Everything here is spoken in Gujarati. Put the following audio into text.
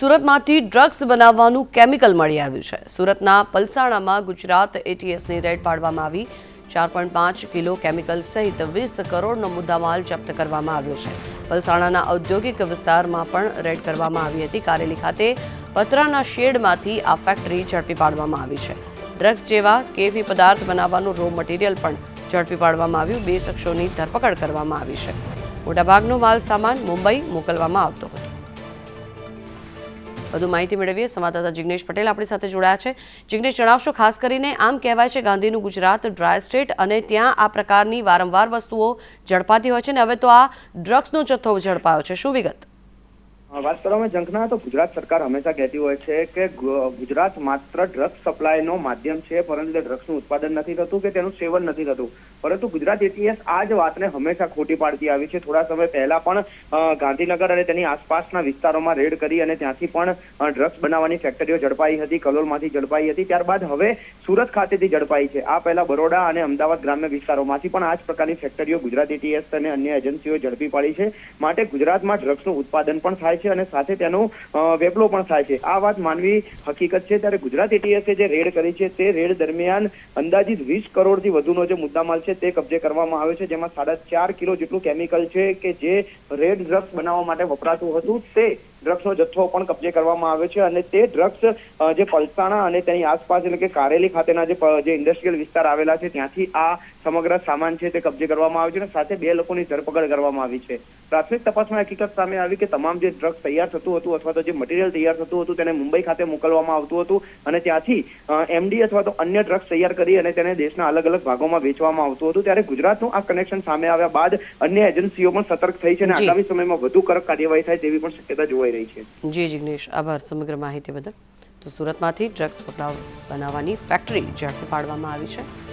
સુરતમાંથી ડ્રગ્સ બનાવવાનું કેમિકલ મળી આવ્યું છે. સુરતના પલસાણામાં ગુજરાત એટીએસની રેડ પાડવામાં આવી. ચાર પોઈન્ટ પાંચ કિલો કેમિકલ સહિત વીસ કરોડનો મુદ્દામાલ જપ્ત કરવામાં આવ્યો છે. પલસાણાના ઔદ્યોગિક વિસ્તારમાં પણ રેડ કરવામાં આવી હતી. કારેલી ખાતે પતરાના શેડમાંથી આ ફેક્ટરી ઝડપી પાડવામાં આવી છે. ડ્રગ્સ જેવા કેફી પદાર્થ બનાવવાનું રો મટીરિયલ પણ ઝડપી પાડવામાં આવ્યું. બે શખ્સોની ધરપકડ કરવામાં આવી છે. મોટાભાગનો માલ સામાન મુંબઈ મોકલવામાં આવતો હતો. વધુ માહિતી મેળવીએ. સંવાદદાતા જિગ્નેશ પટેલ આપણી સાથે જોડાયા છે. જિગ્નેશ, જણાવશો, ખાસ કરીને આમ કહેવાય છે ગાંધીનું ગુજરાત ડ્રાય સ્ટેટ અને ત્યાં આ પ્રકારની વારંવાર વસ્તુઓ ઝડપાતી હોય છે ને હવે તો આ ડ્રગ્સનો જથ્થો ઝડપાયો છે. શું વિગત? વાત કરવામાં ઝંખના તો ગુજરાત સરકાર હંમેશા કહેતી હોય છે કે ગુજરાત માત્ર ડ્રગ્સ સપ્લાયનો માધ્યમ છે, પરંતુ ડ્રગ્સનું ઉત્પાદન નથી થતું કે તેનું સેવન નથી થતું. પરંતુ ગુજરાત એટીએસ આ જ વાતને હંમેશા ખોટી પાડતી આવી છે. થોડા સમય પહેલા પણ ગાંધીનગર અને તેની આસપાસના વિસ્તારોમાં રેડ કરી અને ત્યાંથી પણ ડ્રગ્સ બનાવવાની ફેક્ટરીઓ ઝડપાઈ હતી, કલોલમાંથી ઝડપાઈ હતી. ત્યારબાદ હવે સુરત ખાતેથી ઝડપાઈ છે. આ પહેલા બરોડા અને અમદાવાદ ગ્રામ્ય વિસ્તારોમાંથી પણ આ જ પ્રકારની ફેક્ટરીઓ ગુજરાત એટીએસ અને અન્ય એજન્સીઓ ઝડપી પાડી છે. માટે ગુજરાતમાં ડ્રગ્સનું ઉત્પાદન પણ થાય છે અને સાથે તેનો વેપલો પણ થાય છે. આ વાત માનવી હકીકત છે. ત્યારે ગુજરાત એટીએસે જે રેડ કરી છે તે રેડ દરમિયાન અંદાજિત વીસ કરોડથી વધુનો જે મુદ્દામાલ છે તે કબજે કરવામાં આવ્યો છે. જેમાં સાડા ચાર કિલો જેટલું કેમિકલ છે કે જે રેડ ડ્રગ્સ બનાવવા માટે વપરાતું હતું તે ડ્રગ્સનો જથ્થો પણ કબજે કરવામાં આવ્યો છે અને તે ડ્રગ્સ જે પલસાણા અને તેની આસપાસ એટલે કે કારેલી ખાતેના જે જે ઇન્ડસ્ટ્રીયલ વિસ્તાર આવેલા છે ત્યાંથી આ સમગ્ર સામાન છે તે કબજે કરવામાં આવ્યો છે અને સાથે બે લોકોની ધરપકડ કરવામાં આવી છે. પ્રાથમિક તપાસમાં હકીકત સામે આવી કે તમામ જે ડ્રગ્સ તૈયાર થતું હતું અથવા તો જે મટીરિયલ તૈયાર થતું હતું તેને મુંબઈ ખાતે મોકલવામાં આવતું હતું અને ત્યાંથી એમડી અથવા તો અન્ય ડ્રગ્સ તૈયાર કરી અને તેને દેશના અલગ અલગ ભાગોમાં વેચવામાં આવતું હતું. ત્યારે ગુજરાતનું આ કનેક્શન સામે આવ્યા બાદ અન્ય એજન્સીઓ પણ સતર્ક થઈ છે અને આગામી સમયમાં વધુ કડક કાર્યવાહી થાય તેવી પણ શક્યતા જોવાઈ રહી છે. જી જિગ્નેશ, આભાર સમગ્ર માહિતી બદલ. તો સુરતમાંથી ડ્રગ્સ પકડાવ બનાવવાની ફેક્ટરી ઝડપી પાડવામાં આવી છે.